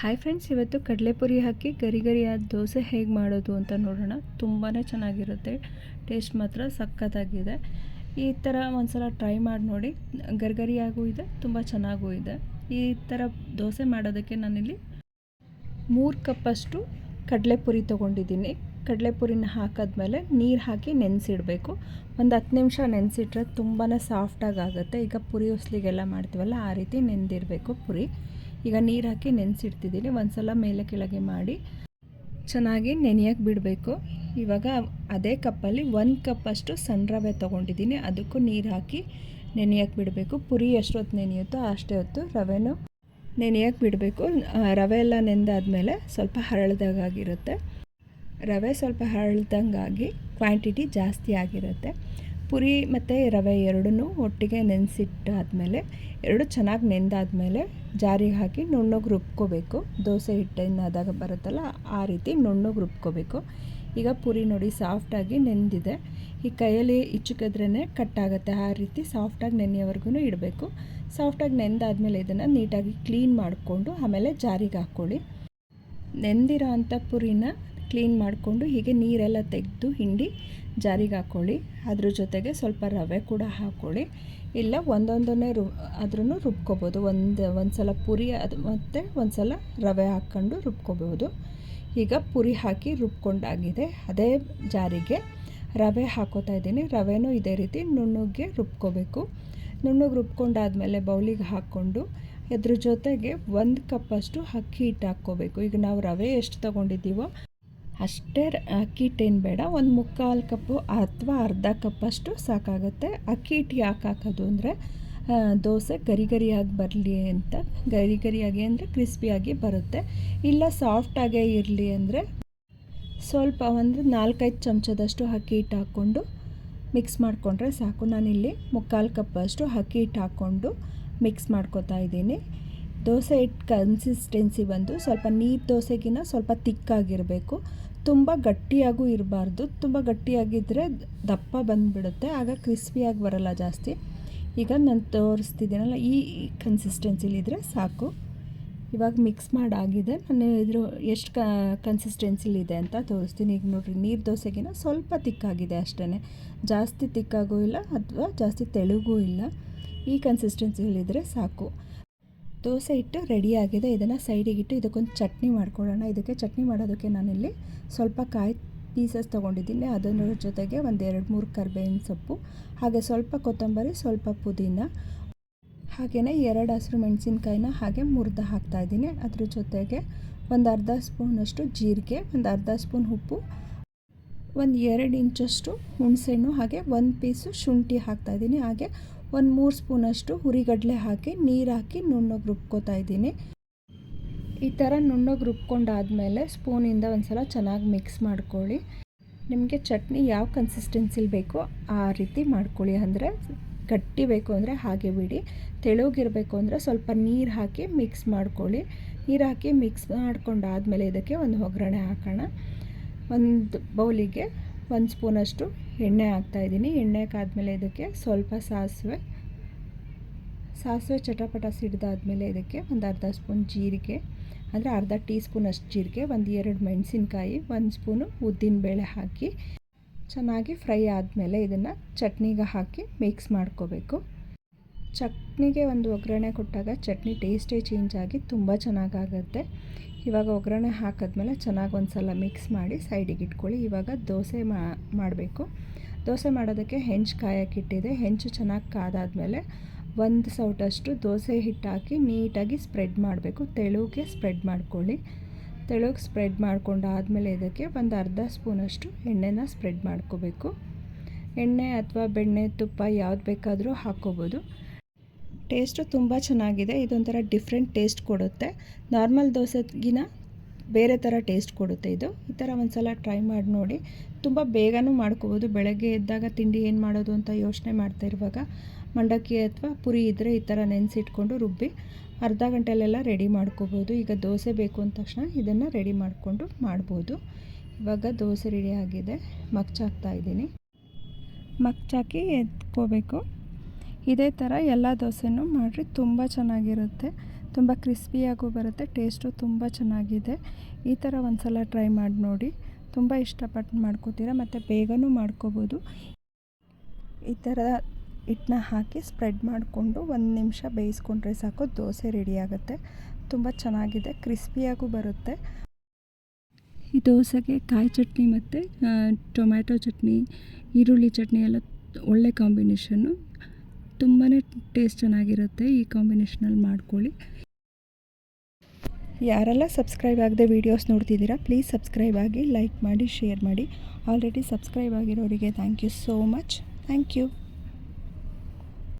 Hi friends ಇವತ್ತು ಕಡಲೆಪುರಿ ಹಾಕಿ ಗರಿ ಗರಿಯಾದ ದೋಸೆ ಹೇಗೆ ಮಾಡೋದು ಅಂತ ನೋಡೋಣ. ತುಂಬಾ ಚೆನ್ನಾಗಿರುತ್ತೆ. ಟೇಸ್ಟ್ ಮಾತ್ರ ಸಖತ್ತಾಗಿದೆ. ಈ ಥರ ಒಂದ್ಸಲ ಟ್ರೈ ಮಾಡಿ ನೋಡಿ. ಗರಿಗರಿಯಾಗೂ ಇದೆ, ತುಂಬ ಚೆನ್ನಾಗೂ ಇದೆ. ಈ ಥರ ದೋಸೆ ಮಾಡೋದಕ್ಕೆ ನಾನಿಲ್ಲಿ ಮೂರು ಕಪ್ಪಷ್ಟು ಕಡಲೆಪುರಿ ತೊಗೊಂಡಿದ್ದೀನಿ. ಕಡಲೆಪುರಿನ ಹಾಕಿದ್ಮೇಲೆ ನೀರು ಹಾಕಿ ನೆನೆಸಿಡಬೇಕು. ಒಂದು ಹತ್ತು ನಿಮಿಷ ನೆನೆಸಿಟ್ರೆ ತುಂಬಾ ಸಾಫ್ಟಾಗಿ ಆಗುತ್ತೆ. ಈಗ ಪುರಿ ಉಸ್ಲಿಗೆಲ್ಲ ಮಾಡ್ತೀವಲ್ಲ, ಆ ರೀತಿ ನೆನೆದಿರಬೇಕು ಪುರಿ. ಈಗ ನೀರು ಹಾಕಿ ನೆನೆಸಿಡ್ತಿದ್ದೀನಿ ಒಂದು ಸಲ ಮೇಲೆ ಕೆಳಗೆ ಮಾಡಿ ಚೆನ್ನಾಗಿ ನೆನೆಯೋಕ್ಕೆ ಬಿಡಬೇಕು. ಇವಾಗ ಅದೇ ಕಪ್ಪಲ್ಲಿ ಒಂದು ಕಪ್ಪಷ್ಟು ಸಣ್ಣ ರವೆ ತೊಗೊಂಡಿದ್ದೀನಿ ಅದಕ್ಕೂ ನೀರು ಹಾಕಿ ನೆನೆಯೋಕ್ಕೆ ಬಿಡಬೇಕು. ಪುರಿ ಎಷ್ಟೊತ್ತು ನೆನೆಯುತ್ತೋ ಅಷ್ಟೇ ಹೊತ್ತು ರವೆನೂ ನೆನೆಯೋಕ್ಕೆ ಬಿಡಬೇಕು. ರವೆ ಎಲ್ಲ ನೆನೆದಾದ್ಮೇಲೆ ಸ್ವಲ್ಪ ಹರಳ್ದಾಗಿರುತ್ತೆ ರವೆ ಸ್ವಲ್ಪ ಹರಳ್ದಂಗಾಗಿ ಕ್ವಾಂಟಿಟಿ ಜಾಸ್ತಿ ಆಗಿರುತ್ತೆ. ಪುರಿ ಮತ್ತು ರವೆ ಎರಡನ್ನೂ ಒಟ್ಟಿಗೆ ನೆನೆಸಿಟ್ಟಾದಮೇಲೆ, ಎರಡು ಚೆನ್ನಾಗಿ ನೆಂದಾದಮೇಲೆ ಜಾರಿಗೆ ಹಾಕಿ ನುಣ್ಣಗೆ ರುಬ್ಕೋಬೇಕು. ದೋಸೆ ಹಿಟ್ಟಿನಾದಾಗ ಬರುತ್ತಲ್ಲ, ಆ ರೀತಿ ನುಣ್ಣಗೆ ರುಬ್ಕೋಬೇಕು. ಈಗ ಪುರಿ ನೋಡಿ ಸಾಫ್ಟಾಗಿ ನೆಂದಿದೆ. ಈ ಕೈಯಲ್ಲಿ ಇಚ್ಚುಕಿದ್ರೇ ಕಟ್ಟಾಗುತ್ತೆ, ಆ ರೀತಿ ಸಾಫ್ಟಾಗಿ ನೆನೆಯೋವರೆಗೂ ಇಡಬೇಕು. ಸಾಫ್ಟಾಗಿ ನೆಂದಾದಮೇಲೆ ಇದನ್ನು ನೀಟಾಗಿ ಕ್ಲೀನ್ ಮಾಡಿಕೊಂಡು ಆಮೇಲೆ ಜಾರಿಗೆ ಹಾಕ್ಕೊಳ್ಳಿ. ನೆಂದಿರೋ ಅಂಥ ಪುರಿನ ಕ್ಲೀನ್ ಮಾಡಿಕೊಂಡು ಹೀಗೆ ನೀರೆಲ್ಲ ತೆಗೆದು ಹಿಂಡಿ ಜಾರಿಗೆ ಹಾಕ್ಕೊಳ್ಳಿ ಅದ್ರ ಜೊತೆಗೆ ಸ್ವಲ್ಪ ರವೆ ಕೂಡ ಹಾಕ್ಕೊಳ್ಳಿ ಇಲ್ಲ ಒಂದೊಂದನ್ನೇ ರು ಆದ್ರೂ ರುಬ್ಕೋಬೋದು. ಒಂದು ಒಂದು ಸಲ ಪುರಿ ಅದು, ಮತ್ತು ಒಂದು ಸಲ ರವೆ ಹಾಕ್ಕೊಂಡು ರುಬ್ಕೋಬೋದು. ಈಗ ಪುರಿ ಹಾಕಿ ರುಬ್ಕೊಂಡಾಗಿದೆ. ಅದೇ ಜಾರಿಗೆ ರವೆ ಹಾಕೋತಾ ಇದ್ದೀನಿ. ರವೆನೂ ಇದೇ ರೀತಿ ನುಣ್ಣಗೆ ರುಬ್ಕೋಬೇಕು. ನುಣ್ಣಗೆ ರುಬ್ಕೊಂಡಾದಮೇಲೆ ಬೌಲಿಗೆ ಹಾಕ್ಕೊಂಡು ಇದ್ರ ಜೊತೆಗೆ ಒಂದು ಕಪ್ಪಷ್ಟು ಅಕ್ಕಿ ಹಿಟ್ಟು ಹಾಕ್ಕೋಬೇಕು. ಈಗ ನಾವು ರವೆ ಎಷ್ಟು ತೊಗೊಂಡಿದ್ದೀವೋ ಅಷ್ಟೇ ಅಕ್ಕಿ ಹಿಟ್ಟೇನು ಬೇಡ. ಒಂದು ಮುಕ್ಕಾಲು ಕಪ್ಪು ಅಥವಾ ಅರ್ಧ ಕಪ್ಪಷ್ಟು ಸಾಕಾಗುತ್ತೆ. ಅಕ್ಕಿ ಹಿಟ್ಟು ಯಾಕೆ ಹಾಕೋದು ಅಂದರೆ ದೋಸೆ ಗರಿ ಗರಿಯಾಗಿ ಬರಲಿ ಅಂತ. ಗರಿ ಗರಿಯಾಗಿ ಅಂದರೆ ಕ್ರಿಸ್ಪಿಯಾಗಿ ಬರುತ್ತೆ. ಇಲ್ಲ ಸಾಫ್ಟಾಗೇ ಇರಲಿ ಅಂದರೆ ಸ್ವಲ್ಪ ಒಂದು ನಾಲ್ಕೈದು ಚಮಚದಷ್ಟು ಅಕ್ಕಿ ಹಿಟ್ಟು ಹಾಕ್ಕೊಂಡು ಮಿಕ್ಸ್ ಮಾಡಿಕೊಂಡ್ರೆ ಸಾಕು. ನಾನಿಲ್ಲಿ ಮುಕ್ಕಾಲು ಕಪ್ಪಷ್ಟು ಅಕ್ಕಿ ಹಿಟ್ಟು ಹಾಕ್ಕೊಂಡು ಮಿಕ್ಸ್ ಮಾಡ್ಕೊತಾ ಇದ್ದೀನಿ. ದೋಸೆ ಹಿಟ್ಟು ಕನ್ಸಿಸ್ಟೆನ್ಸಿ ಬಂದು ಸ್ವಲ್ಪ ನೀರು ದೋಸೆಗಿನ ಸ್ವಲ್ಪ ತಿಕ್ಕಾಗಿರಬೇಕು. ತುಂಬ ಗಟ್ಟಿಯಾಗೂ ಇರಬಾರ್ದು. ತುಂಬ ಗಟ್ಟಿಯಾಗಿದ್ದರೆ ದಪ್ಪ ಬಂದುಬಿಡುತ್ತೆ. ಆಗ ಕ್ರಿಸ್ಪಿಯಾಗಿ ಬರಲ್ಲ ಜಾಸ್ತಿ. ಈಗ ನಾನು ತೋರಿಸ್ತಿದ್ದೀನಲ್ಲ, ಈ ಕನ್ಸಿಸ್ಟೆನ್ಸಿಲಿದ್ದರೆ ಸಾಕು. ಇವಾಗ ಮಿಕ್ಸ್ ಮಾಡಾಗಿದೆ. ನಾನು ಇದ್ರ ಎಷ್ಟು ಕ ಕನ್ಸಿಸ್ಟೆನ್ಸಿಲಿದೆ ಅಂತ ತೋರಿಸ್ತೀನಿ. ಈಗ ನೋಡಿರಿ, ನೀರು ದೋಸೆಗಿನ ಸ್ವಲ್ಪ ತಿಕ್ಕಾಗಿದೆ ಅಷ್ಟೇ ಜಾಸ್ತಿ ತಿಕ್ಕಾಗೂ ಇಲ್ಲ, ಅಥವಾ ಜಾಸ್ತಿ ತೆಳುಗೂ ಇಲ್ಲ. ಈ ಕನ್ಸಿಸ್ಟೆನ್ಸಿಲಿದ್ದರೆ ಸಾಕು. ದೋಸೆ ಹಿಟ್ಟು ರೆಡಿಯಾಗಿದೆ ಇದನ್ನು ಸೈಡಿಗಿಟ್ಟು ಇದಕ್ಕೊಂದು ಚಟ್ನಿ ಮಾಡ್ಕೊಳ್ಳೋಣ. ಇದಕ್ಕೆ ಚಟ್ನಿ ಮಾಡೋದಕ್ಕೆ ನಾನಿಲ್ಲಿ ಸ್ವಲ್ಪ ಕಾಯಿ ಪೀಸಸ್ ತೊಗೊಂಡಿದ್ದೀನಿ. ಅದರ ಜೊತೆಗೆ ಒಂದು ಎರಡು ಮೂರು ಕರ್ಬೇವಿನ ಸೊಪ್ಪು, ಹಾಗೆ ಸ್ವಲ್ಪ ಕೊತ್ತಂಬರಿ, ಸ್ವಲ್ಪ ಪುದೀನ ಹಾಗೆಯೇ ಎರಡು ಹಸಿರು ಮೆಣಸಿನ್ಕಾಯಿನ ಹಾಗೆ ಮುರಿದು ಹಾಕ್ತಾಯಿದ್ದೀನಿ ಅದ್ರ ಜೊತೆಗೆ ಒಂದು ಅರ್ಧ ಸ್ಪೂನಷ್ಟು ಜೀರಿಗೆ, ಒಂದು ಅರ್ಧ ಸ್ಪೂನ್ ಉಪ್ಪು, ಒಂದು ಎರಡು ಇಂಚಷ್ಟು ಹುಣಸೆಹಣ್ಣು, ಹಾಗೆ ಒಂದು ಪೀಸು ಶುಂಠಿ ಹಾಕ್ತಾಯಿದ್ದೀನಿ ಹಾಗೆ ಒಂದು ಮೂರು ಸ್ಪೂನಷ್ಟು ಹುರಿಗಡಲೆ ಹಾಕಿ, ನೀರು ಹಾಕಿ ನುಣ್ಣಗೆ ರುಬ್ಕೋತಾ ಇದ್ದೀನಿ. ಈ ಥರ ನುಣ್ಣಗೆ ರುಬ್ಕೊಂಡಾದಮೇಲೆ ಸ್ಪೂನಿಂದ ಒಂದು ಸಲ ಚೆನ್ನಾಗಿ ಮಿಕ್ಸ್ ಮಾಡ್ಕೊಳ್ಳಿ. ನಿಮಗೆ ಚಟ್ನಿ ಯಾವ ಕನ್ಸಿಸ್ಟೆನ್ಸಿಲಿ ಬೇಕೋ ಆ ರೀತಿ ಮಾಡ್ಕೊಳ್ಳಿ. ಅಂದರೆ ಗಟ್ಟಿ ಬೇಕು ಅಂದರೆ ಹಾಗೆ ಬಿಡಿ. ತೆಳುಗಿರಬೇಕು ಅಂದರೆ ಸ್ವಲ್ಪ ನೀರು ಹಾಕಿ ಮಿಕ್ಸ್ ಮಾಡ್ಕೊಳ್ಳಿ. ನೀರು ಹಾಕಿ ಮಿಕ್ಸ್ ಮಾಡ್ಕೊಂಡಾದಮೇಲೆ ಇದಕ್ಕೆ ಒಂದು ಒಗ್ಗರಣೆ ಹಾಕೋಣ. ಒಂದು ಬೌಲಿಗೆ ಒಂದು ಸ್ಪೂನಷ್ಟು ಎಣ್ಣೆ ಹಾಕ್ತಾಯಿದ್ದೀನಿ ಎಣ್ಣೆ ಹಾಕಾದ್ಮೇಲೆ ಇದಕ್ಕೆ ಸ್ವಲ್ಪ ಸಾಸಿವೆ ಸಾಸಿವೆ ಚಟಪಟ ಸಿಡ್ದಾದ್ಮೇಲೆ ಇದಕ್ಕೆ ಒಂದು ಅರ್ಧ ಸ್ಪೂನ್ ಜೀರಿಗೆ, ಅಂದರೆ ಅರ್ಧ ಟೀ ಸ್ಪೂನ್ ಅಷ್ಟು ಜೀರಿಗೆ, ಒಂದು ಎರಡು ಮೆಣಸಿನ್ಕಾಯಿ, ಒಂದು ಸ್ಪೂನು ಉದ್ದಿನಬೇಳೆ ಹಾಕಿ ಚೆನ್ನಾಗಿ ಫ್ರೈ ಆದಮೇಲೆ ಇದನ್ನು ಚಟ್ನಿಗೆ ಹಾಕಿ ಮಿಕ್ಸ್ ಮಾಡ್ಕೋಬೇಕು. ಚಟ್ನಿಗೆ ಒಂದು ಒಗ್ಗರಣೆ ಕೊಟ್ಟಾಗ ಚಟ್ನಿ ಟೇಸ್ಟೇ ಚೇಂಜ್ ಆಗಿ ತುಂಬ ಚೆನ್ನಾಗಾಗುತ್ತೆ. ಇವಾಗ ಒಗ್ಗರಣೆ ಹಾಕಿದ್ಮೇಲೆ ಚೆನ್ನಾಗಿ ಒಂದು ಸಲ ಮಿಕ್ಸ್ ಮಾಡಿ ಸೈಡಿಗೆ ಇಟ್ಕೊಳ್ಳಿ. ಇವಾಗ ದೋಸೆ ಮಾಡಬೇಕು. ದೋಸೆ ಮಾಡೋದಕ್ಕೆ ಹೆಂಚು ಕಾಯಕ್ಕಿಟ್ಟಿದೆ ಹೆಂಚು ಚೆನ್ನಾಗಿ ಕಾದಾದಮೇಲೆ ಒಂದು ಸೌಟಷ್ಟು ದೋಸೆ ಹಿಟ್ಟು ಹಾಕಿ ನೀಟಾಗಿ ಸ್ಪ್ರೆಡ್ ಮಾಡಬೇಕು. ತೆಳುಗೆ ಸ್ಪ್ರೆಡ್ ಮಾಡ್ಕೊಳ್ಳಿ. ತೆಳುಗೆ ಸ್ಪ್ರೆಡ್ ಮಾಡ್ಕೊಂಡು ಆದಮೇಲೆ ಇದಕ್ಕೆ ಒಂದು ಅರ್ಧ ಸ್ಪೂನಷ್ಟು ಎಣ್ಣೆನ ಸ್ಪ್ರೆಡ್ ಮಾಡ್ಕೋಬೇಕು. ಎಣ್ಣೆ ಅಥವಾ ಬೆಣ್ಣೆ ತುಪ್ಪ ಯಾವ್ದು ಬೇಕಾದರೂ ಹಾಕ್ಕೋಬೋದು. ಟೇಸ್ಟು ತುಂಬ ಚೆನ್ನಾಗಿದೆ, ಇದೊಂಥರ ಡಿಫ್ರೆಂಟ್ ಟೇಸ್ಟ್ ಕೊಡುತ್ತೆ. ನಾರ್ಮಲ್ ದೋಸೆಗಿನ ಬೇರೆ ಥರ ಟೇಸ್ಟ್ ಕೊಡುತ್ತೆ ಇದು. ಈ ಥರ ಒಂದು ಸಲ ಟ್ರೈ ಮಾಡಿ ನೋಡಿ. ತುಂಬ ಬೇಗನೂ ಮಾಡ್ಕೋಬೋದು. ಬೆಳಗ್ಗೆ ಎದ್ದಾಗ ತಿಂಡಿ ಏನು ಮಾಡೋದು ಅಂತ ಯೋಚನೆ ಮಾಡ್ತಾ ಇರುವಾಗ ಮಂಡಕ್ಕಿ ಅಥವಾ ಪುರಿ ಇದ್ದರೆ ಈ ಥರ ನೆನೆಸಿಟ್ಕೊಂಡು ರುಬ್ಬಿ ಅರ್ಧ ಗಂಟೆಲೆಲ್ಲ ರೆಡಿ ಮಾಡ್ಕೋಬೋದು. ಈಗ ದೋಸೆ ಬೇಕು ಅಂದ ತಕ್ಷಣ ಇದನ್ನು ರೆಡಿ ಮಾಡಿಕೊಂಡು ಮಾಡ್ಬೋದು. ಇವಾಗ ದೋಸೆ ರೆಡಿ ಆಗಿದೆ. ಮಗ್ಚಾಕ್ತಾ ಇದ್ದೀನಿ. ಮಗ್ಚಾಕಿ ಎತ್ಕೋಬೇಕು. ಇದೇ ಥರ ಎಲ್ಲ ದೋಸೆನೂ ಮಾಡಿರಿ, ತುಂಬ ಚೆನ್ನಾಗಿರುತ್ತೆ. ತುಂಬ ಕ್ರಿಸ್ಪಿಯಾಗೂ ಬರುತ್ತೆ, ಟೇಸ್ಟು ತುಂಬ ಚೆನ್ನಾಗಿದೆ. ಈ ಥರ ಒಂದು ಸಲ ಟ್ರೈ ಮಾಡಿ ನೋಡಿ. ತುಂಬ ಇಷ್ಟಪಟ್ಟು ಮಾಡ್ಕೋತೀರ, ಮತ್ತು ಬೇಗನೂ ಮಾಡ್ಕೋಬೋದು. ಈ ಥರ ಹಿಟ್ಟನ್ನ ಹಾಕಿ ಸ್ಪ್ರೆಡ್ ಮಾಡಿಕೊಂಡು ಒಂದು ನಿಮಿಷ ಬೇಯಿಸ್ಕೊಂಡ್ರೆ ಸಾಕು, ದೋಸೆ ರೆಡಿ ಆಗುತ್ತೆ. ತುಂಬ ಚೆನ್ನಾಗಿದೆ, ಕ್ರಿಸ್ಪಿಯಾಗೂ ಬರುತ್ತೆ. ಈ ದೋಸೆಗೆ ಕಾಯಿ ಚಟ್ನಿ ಮತ್ತು ಟೊಮ್ಯಾಟೊ ಚಟ್ನಿ, ಈರುಳ್ಳಿ ಚಟ್ನಿ ಎಲ್ಲ ಒಳ್ಳೆ ಕಾಂಬಿನೇಷನ್ನು ತುಂಬಾ ಟೇಸ್ಟ್ ಚೆನ್ನಾಗಿರುತ್ತೆ ಈ ಕಾಂಬಿನೇಷನಲ್ಲಿ ಮಾಡ್ಕೊಳ್ಳಿ. ಯಾರೆಲ್ಲ ಸಬ್ಸ್ಕ್ರೈಬ್ ಆಗದೆ ವೀಡಿಯೋಸ್ ನೋಡ್ತಿದ್ದೀರಾ ಪ್ಲೀಸ್ ಸಬ್ಸ್ಕ್ರೈಬ್ ಆಗಿ ಲೈಕ್ ಮಾಡಿ ಶೇರ್ ಮಾಡಿ. Already subscribe ಆಗಿರೋರಿಗೆ thank you so much thank you